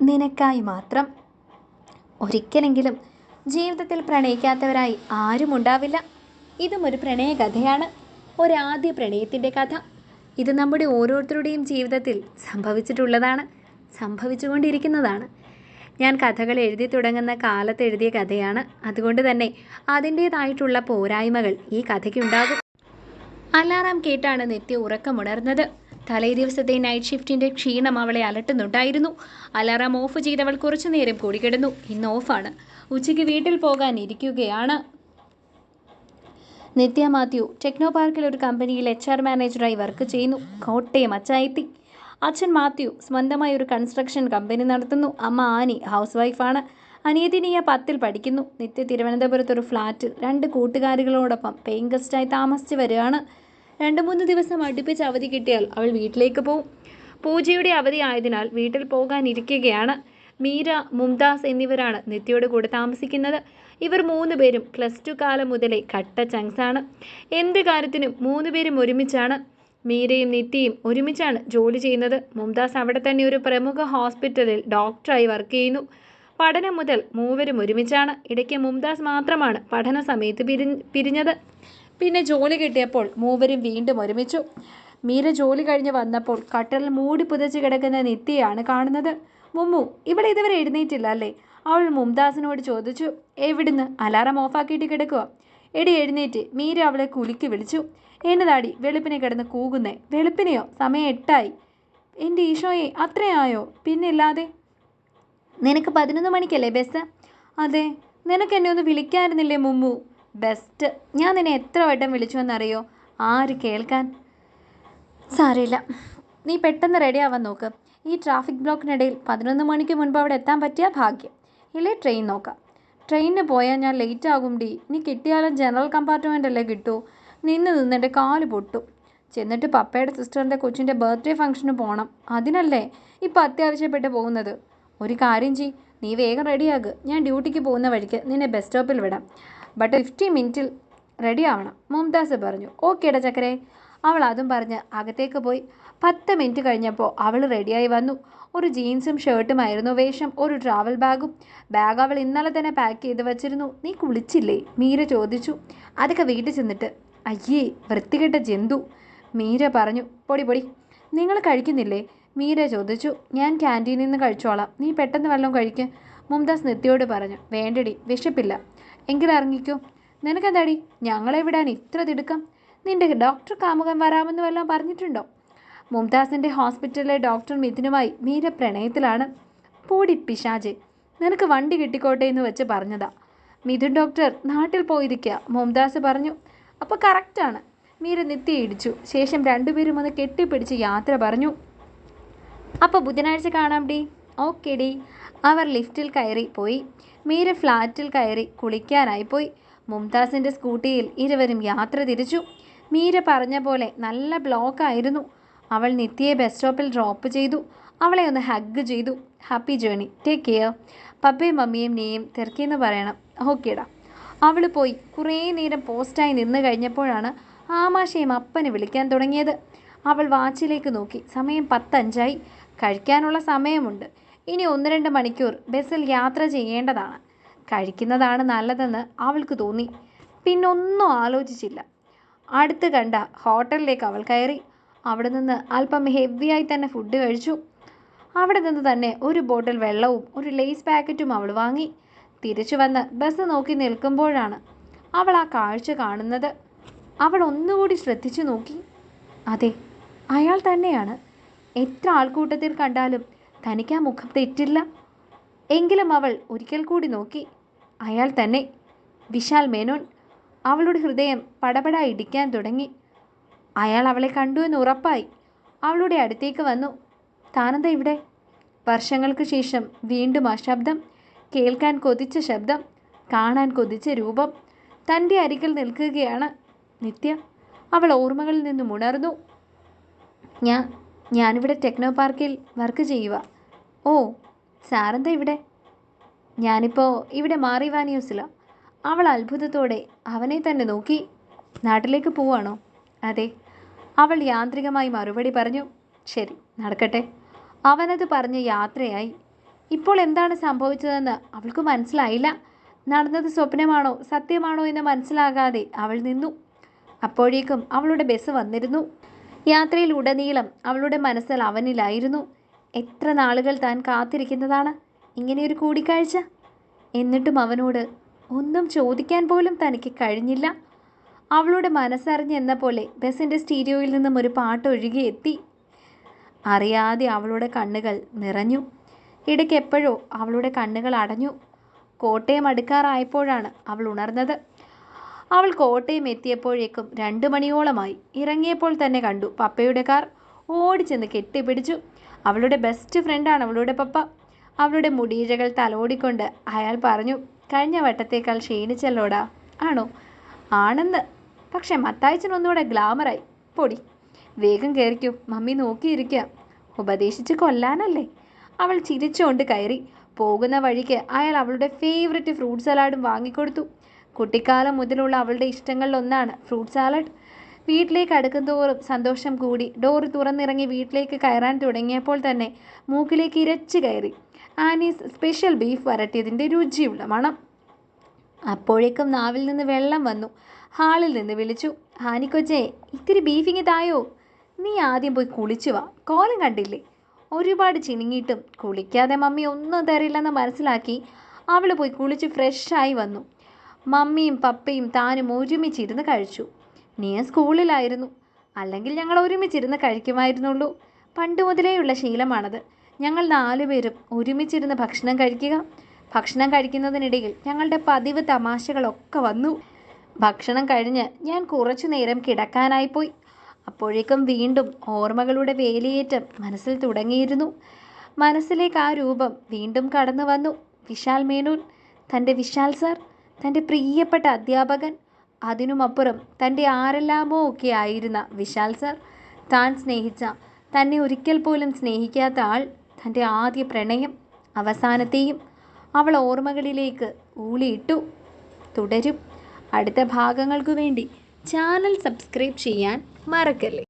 നിനക്കായി മാത്രം. ഒരിക്കലെങ്കിലും ജീവിതത്തിൽ പ്രണയിക്കാത്തവരായി ആരും ഉണ്ടാവില്ല. ഇതും ഒരു പ്രണയ കഥയാണ്. ഒരാദ്യ പ്രണയത്തിന്റെ കഥ. ഇത് നമ്മുടെ ഓരോരുത്തരുടെയും ജീവിതത്തിൽ സംഭവിച്ചിട്ടുള്ളതാണ് സംഭവിച്ചുകൊണ്ടിരിക്കുന്നതാണ്. ഞാൻ കഥകൾ എഴുതി തുടങ്ങുന്ന കാലത്ത് എഴുതിയ കഥയാണ്. അതുകൊണ്ട് തന്നെ അതിന്റേതായിട്ടുള്ള പോരായ്മകൾ ഈ കഥയ്ക്കുണ്ടാകും. അലാറാം കേട്ടാണ് നിത്യ ഉറക്കമുണർന്നത്. തലേ ദിവസത്തെ നൈറ്റ് ഷിഫ്റ്റിന്റെ ക്ഷീണം അവളെ അലട്ടുന്നുണ്ടായിരുന്നു. അലാറം ഓഫ് ചെയ്തവൾ കുറച്ചു നേരം കൂടി കിടന്നു. ഇന്ന് ഓഫാണ് ഉച്ചയ്ക്ക് വീട്ടിൽ പോകാൻ ഇരിക്കുകയാണ് നിത്യ മാത്യു ടെക്നോ പാർക്കിൽ ഒരു കമ്പനിയിൽ എച്ച് ആർ മാനേജറായി വർക്ക് ചെയ്യുന്നു. കോട്ടയം അച്ചായത്തി. അച്ഛൻ മാത്യു സ്വന്തമായി ഒരു കൺസ്ട്രക്ഷൻ കമ്പനി നടത്തുന്നു. അമ്മ ആനി ഹൗസ് വൈഫാണ് അനിയതിനിയ നീയ പത്തിൽ പഠിക്കുന്നു. നിത്യ തിരുവനന്തപുരത്ത് ഒരു ഫ്ലാറ്റിൽ രണ്ട് കൂട്ടുകാരികളോടൊപ്പം പേയിങ് ഗസ്റ്റായി താമസിച്ച് വരികയാണ്. രണ്ട് മൂന്ന് ദിവസം അടുപ്പിച്ച് അവധി കിട്ടിയാൽ അവൾ വീട്ടിലേക്ക് പോവും. പൂജയുടെ അവധി ആയതിനാൽ വീട്ടിൽ പോകാനിരിക്കുകയാണ്. മീര മുംതാസ് എന്നിവരാണ് നിത്യയുടെ കൂടെ താമസിക്കുന്നത്. ഇവർ മൂന്ന് പേരും പ്ലസ് ടു കാലം മുതലേ കട്ട ചങ്സാണ് എന്ത് കാര്യത്തിനും മൂന്ന് പേരും ഒരുമിച്ചാണ്. മീരയും നിത്യയും ഒരുമിച്ചാണ് ജോലി ചെയ്യുന്നത്. മുംതാസ് അവിടെ തന്നെ ഒരു പ്രമുഖ ഹോസ്പിറ്റലിൽ ഡോക്ടറായി വർക്ക് ചെയ്യുന്നു. പഠനം മുതൽ മൂവരും ഒരുമിച്ചാണ്. ഇടയ്ക്ക് മുംതാസ് മാത്രമാണ് പഠന സമയത്ത് പിരി പിരിഞ്ഞത്. പിന്നെ ജോലി കിട്ടിയപ്പോൾ മൂവരും വീണ്ടും ഒരുമിച്ചു. മീര ജോലി കഴിഞ്ഞ് വന്നപ്പോൾ കട്ടറിൽ മൂടി പുതച്ച് കിടക്കുന്ന നിത്യയാണ് കാണുന്നത്. മുമ്മു ഇവിടെ ഇതുവരെ എഴുന്നേറ്റില്ല അല്ലേ? അവൾ മുംതാസിനോട് ചോദിച്ചു. എവിടുന്ന്? അലാറം ഓഫാക്കിയിട്ട് കിടക്കുക എടി എഴുന്നേറ്റ്. മീര അവളെ കുലുക്കി വിളിച്ചു. എന്നതാടി? വെളുപ്പിനെ കിടന്ന് കൂകുന്നേ. വെളുപ്പിനെയോ? സമയം എട്ടായി. എന്റെ ഈശോയെ അത്രയായോ? പിന്നില്ലാതെ? നിനക്ക് പതിനൊന്ന് മണിക്കല്ലേ ബസ്? അതെ. നിനക്ക് എന്നെ ഒന്ന് വിളിക്കായിരുന്നില്ലേ മുമ്മു? ബെസ്റ്റ് ഞാൻ നിന്നെ എത്ര വട്ടം വിളിച്ചു എന്നറിയോ ആര് കേൾക്കാൻ? സാരമില്ല. നീ പെട്ടെന്ന് റെഡി ആവാൻ നോക്ക്. ഈ ട്രാഫിക് ബ്ലോക്കിനിടയിൽ പതിനൊന്ന് മണിക്ക് മുൻപ് അവിടെ എത്താൻ പറ്റിയ ഭാഗ്യം. ഇല്ലേ ട്രെയിൻ നോക്കാം. ട്രെയിനിന് പോയാൽ ഞാൻ ലേറ്റ് ആകും ഡി. നീ കിട്ടിയാലും ജനറൽ കമ്പാർട്ട്മെന്റ് അല്ലേ കിട്ടൂ? നിന്ന് നിന്നിട്ട് കാൽ പൊട്ടു. ചെന്നിട്ട് പപ്പയുടെ സിസ്റ്ററിന്റെ കൊച്ചിന്റെ ബർത്ത്ഡേ ഫംഗ്ഷന് പോകണം അതിനല്ലേ ഇപ്പം അത്യാവശ്യപ്പെട്ട് പോകുന്നത്? ഒരു കാര്യം ചെയ് നീ വേഗം റെഡിയാകുക ഞാൻ ഡ്യൂട്ടിക്ക് പോകുന്ന വഴിക്ക് നിന്നെ ബസ് സ്റ്റോപ്പിൽ വിടാം. ബട്ട് ഫിഫ്റ്റി മിനിറ്റിൽ റെഡി ആവണം. മുംതാസ് പറഞ്ഞു ഓക്കേടാ ചക്കരെ. അവൾ അതും പറഞ്ഞ് അകത്തേക്ക് പോയി. പത്ത് മിനിറ്റ് കഴിഞ്ഞപ്പോൾ അവൾ റെഡിയായി വന്നു. ഒരു ജീൻസും ഷർട്ടുമായിരുന്നു വേഷം. ഒരു ട്രാവൽ ബാഗും ബാഗ് അവൾ ഇന്നലെ തന്നെ പാക്ക് ചെയ്ത് വച്ചിരുന്നു. നീ കുളിച്ചില്ലേ? മീര ചോദിച്ചു. അതൊക്കെ വീട്ടിൽ ചെന്നിട്ട് അയ്യേ വൃത്തികെട്ട ജന്തു. മീര പറഞ്ഞു പൊടി പൊടി നിങ്ങൾ കഴിക്കുന്നില്ലേ? മീര ചോദിച്ചു ഞാൻ ക്യാന്റീനിൽ നിന്ന് കഴിച്ചോളാം. നീ പെട്ടെന്ന് വല്ലതും കഴിക്ക്. മുംതാസ് നിത്യയോട് പറഞ്ഞു വേണ്ടടി വിശപ്പില്ല. എങ്കിൽ ഇറങ്ങിക്കോ? നിനക്കെന്താടി? ഞങ്ങളെ വിടാൻ ഇത്ര തിടുക്കം? നിന്റെ ഡോക്ടർ കാമുകൻ വരാമെന്ന് വല്ലതും പറഞ്ഞിട്ടുണ്ടോ? മുംതാസിന്റെ ഹോസ്പിറ്റലിലെ ഡോക്ടർ മിഥുനുമായി മീര പ്രണയത്തിലാണ് പൂടി പിശാജെ നിനക്ക് വണ്ടി കിട്ടിക്കോട്ടെ എന്ന് വെച്ച് പറഞ്ഞതാ. മിഥുൻ ഡോക്ടർ നാട്ടിൽ പോയിരിക്കുക മുംതാസ് പറഞ്ഞു. അപ്പോൾ കറക്റ്റാണ് മീര നിത്യ ഇടിച്ചു. ശേഷം രണ്ടുപേരും ഒന്ന് കെട്ടിപ്പിടിച്ച് യാത്ര പറഞ്ഞു. അപ്പോൾ ബുധനാഴ്ച കാണാം ഡി. ഓക്കെ ഡി അവർ ലിഫ്റ്റിൽ കയറി പോയി. മീര ഫ്ലാറ്റിൽ കയറി കുളിക്കാനായി പോയി. മുംതാസിന്റെ സ്കൂട്ടിയിൽ ഇരുവരും യാത്ര തിരിച്ചു. മീര പറഞ്ഞ പോലെ നല്ല ബ്ലോക്കായിരുന്നു അവൾ നിത്യയെ ബസ് സ്റ്റോപ്പിൽ ഡ്രോപ്പ് ചെയ്തു. അവളെ ഒന്ന് ഹഗ് ചെയ്തു. ഹാപ്പി ജേണി ടേക്ക് കെയർ പപ്പയും മമ്മിയും നീയും തിരക്കിയെന്ന് പറയണം. ഓക്കേടാ. അവൾ പോയി. കുറേ നേരം പോസ്റ്റായി നിന്ന് കഴിഞ്ഞപ്പോഴാണ് ആമാശയും അപ്പനെ വിളിക്കാൻ തുടങ്ങിയത്. അവൾ വാച്ചിലേക്ക് നോക്കി. സമയം പത്തഞ്ചായി. കഴിക്കാനുള്ള സമയമുണ്ട്. ഇനി ഒന്ന് രണ്ട് മണിക്കൂർ ബസ്സിൽ യാത്ര ചെയ്യേണ്ടതാണ്. കഴിക്കുന്നതാണ് നല്ലതെന്ന് അവൾക്ക് തോന്നി. പിന്നൊന്നും ആലോചിച്ചില്ല. അടുത്ത് കണ്ട ഹോട്ടലിലേക്ക് അവൾ കയറി. അവിടെ നിന്ന് അല്പം ഹെവിയായി തന്നെ ഫുഡ് കഴിച്ചു. അവിടെ നിന്ന് തന്നെ ഒരു ബോട്ടിൽ വെള്ളവും ഒരു ലേസ് പാക്കറ്റും അവൾ വാങ്ങി. തിരിച്ചു വന്ന് ബസ് നോക്കി നിൽക്കുമ്പോഴാണ് അവൾ ആ കാഴ്ച കാണുന്നത്. അവൾ ഒന്നുകൂടി ശ്രദ്ധിച്ചു നോക്കി. അതെ അയാൾ തന്നെയാണ്. എത്ര ആൾക്കൂട്ടത്തിൽ കണ്ടാലും തനിക്ക് ആ മുഖം തെറ്റില്ല. എങ്കിലും അവൾ ഒരിക്കൽ കൂടി നോക്കി. അയാൾ തന്നെ. വിശാൽ മേനോൻ. അവളുടെ ഹൃദയം പടപട ഇടിക്കാൻ തുടങ്ങി. അയാൾ അവളെ കണ്ടു എന്ന് ഉറപ്പായി. അവളുടെ അടുത്തേക്ക് വന്നു. താനെന്താ ഇവിടെ? വർഷങ്ങൾക്ക് ശേഷം വീണ്ടും ആ ശബ്ദം. കേൾക്കാൻ കൊതിച്ച ശബ്ദം. കാണാൻ കൊതിച്ച രൂപം. തന്റെ അരികിൽ നിൽക്കുകയാണ് നിത്യ. അവൾ ഓർമ്മകളിൽ നിന്നും ഉണർന്നു. ഞാൻ ഞാനിവിടെ ടെക്നോ പാർക്കിൽ വർക്ക് ചെയ്യുക ഓ സാറെന്താ ഇവിടെ? ഞാനിപ്പോൾ ഇവിടെ മാറിവാ ന്യൂസിലാണ് അവൾ അത്ഭുതത്തോടെ അവനെ തന്നെ നോക്കി നാട്ടിലേക്ക് പോവാണോ? അതെ അവൾ യാന്ത്രികമായി മറുപടി പറഞ്ഞു ശരി നടക്കട്ടെ. അവനത് പറഞ്ഞ് യാത്രയായി. ഇപ്പോൾ എന്താണ് സംഭവിച്ചതെന്ന് അവൾക്ക് മനസ്സിലായില്ല. നടന്നത് സ്വപ്നമാണോ സത്യമാണോ എന്ന് മനസ്സിലാകാതെ അവൾ നിന്നു. അപ്പോഴേക്കും അവളുടെ ബസ് വന്നിരുന്നു. യാത്രയിൽ ഉടനീളം അവളുടെ മനസ്സിൽ അവനിലായിരുന്നു. എത്ര നാളുകൾ താൻ കാത്തിരിക്കുന്നതാണ്? ഇങ്ങനെയൊരു കൂടിക്കാഴ്ച? എന്നിട്ടും അവനോട് ഒന്നും ചോദിക്കാൻ പോലും തനിക്ക് കഴിഞ്ഞില്ല. അവളുടെ മനസ്സറിഞ്ഞെന്ന പോലെ ബസ്സിന്റെ സ്റ്റീരിയോയിൽ നിന്നും ഒരു പാട്ട് ഒഴുകിയെത്തി അറിയാതെ അവളുടെ കണ്ണുകൾ നിറഞ്ഞു. ഇടയ്ക്ക് എപ്പോഴോ അവളുടെ കണ്ണുകൾ അടഞ്ഞു. കോട്ടയം അടുക്കാറായപ്പോഴാണ് അവൾ ഉണർന്നത്. അവൾ കോട്ടയം എത്തിയപ്പോഴേക്കും രണ്ട് മണിയോളമായി. ഇറങ്ങിയപ്പോൾ തന്നെ കണ്ടു പപ്പയുടെ കാർ. ഓടിച്ചെന്ന് കെട്ടിപ്പിടിച്ചു. അവളുടെ ബെസ്റ്റ് ഫ്രണ്ടാണ് അവളുടെ പപ്പ. അവളുടെ മുടിയിഴകൾ തലോടിക്കൊണ്ട് അയാൾ പറഞ്ഞു കഴിഞ്ഞ വട്ടത്തേക്കാൾ ക്ഷീണിച്ചല്ലോടാ. ആണോ? ആണെന്ന്. പക്ഷെ മത്തായച്ചനൊന്നുകൂടെ ഗ്ലാമറായി പൊടി. വേഗം കയറിക്കൂ മമ്മി നോക്കിയിരിക്കുക ഉപദേശിച്ച് കൊല്ലാനല്ലേ? അവൾ ചിരിച്ചുകൊണ്ട് കയറി. പോകുന്ന വഴിക്ക് അയാൾ അവളുടെ ഫേവററ്റ് ഫ്രൂട്ട് സലാഡും വാങ്ങിക്കൊടുത്തു. കുട്ടിക്കാലം മുതലുള്ള അവളുടെ ഇഷ്ടങ്ങളിലൊന്നാണ് ഫ്രൂട്ട് സാലഡ് വീട്ടിലേക്ക് അടുക്കുന്തോറും സന്തോഷം കൂടി. ഡോറ് തുറന്നിറങ്ങി വീട്ടിലേക്ക് കയറാൻ തുടങ്ങിയപ്പോൾ തന്നെ മൂക്കിലേക്ക് ഇരച്ചു കയറി. ആനീസ് സ്പെഷ്യൽ ബീഫ് വരട്ടിയതിന്റെ രുചിയുള്ള മണം. അപ്പോഴേക്കും നാവിൽ നിന്ന് വെള്ളം വന്നു. ഹാളിൽ നിന്ന് വിളിച്ചു ഹാനിക്കൊച്ചേ ഇത്തിരി ബീഫിങ് തായോ? നീ ആദ്യം പോയി കുളിച്ചു വാ. കോലം കണ്ടില്ലേ? ഒരുപാട് ചിണുങ്ങിയിട്ടും കുളിക്കാതെ മമ്മി ഒന്നും തരില്ലെന്ന് മനസ്സിലാക്കി അവൾ പോയി കുളിച്ച് ഫ്രഷായി വന്നു. മമ്മിയും പപ്പയും താനും ഒരുമിച്ചിരുന്ന് കഴിച്ചു. നീ സ്കൂളിലായിരുന്നു. അല്ലെങ്കിൽ ഞങ്ങൾ ഒരുമിച്ചിരുന്ന് കഴിക്കുമായിരുന്നുള്ളൂ. പണ്ട് മുതലേയുള്ള ശീലമാണത്. ഞങ്ങൾ നാലുപേരും ഒരുമിച്ചിരുന്ന് ഭക്ഷണം കഴിക്കുക. ഭക്ഷണം കഴിക്കുന്നതിനിടയിൽ ഞങ്ങളുടെ പതിവ് തമാശകളൊക്കെ വന്നു. ഭക്ഷണം കഴിഞ്ഞ് ഞാൻ കുറച്ചു നേരം കിടക്കാനായിപ്പോയി അപ്പോഴേക്കും വീണ്ടും ഓർമ്മകളുടെ വേലിയേറ്റം മനസ്സിൽ തുടങ്ങിയിരുന്നു. മനസ്സിലേക്ക് ആ രൂപം വീണ്ടും കടന്നു വന്നു വിശാൽ മേനോൻ തന്റെ വിശാൽ സാർ തന്റെ പ്രിയപ്പെട്ട അധ്യാപകൻ അതിനുമപ്പുറം തന്റെ ആരെല്ലാമോ ഒക്കെ ആയിരുന്ന വിശാൽ സർ താൻ സ്നേഹിച്ച തന്നെ ഒരിക്കൽ പോലും സ്നേഹിക്കാത്ത ആൾ തന്റെ ആദ്യ പ്രണയം അവസാനത്തെയും അവൾ ഓർമ്മകളിലേക്ക് ഊളിയിട്ടു. തുടരും. അടുത്ത ഭാഗങ്ങൾക്കു വേണ്ടി ചാനൽ സബ്സ്ക്രൈബ് ചെയ്യാൻ മറക്കല്ലേ?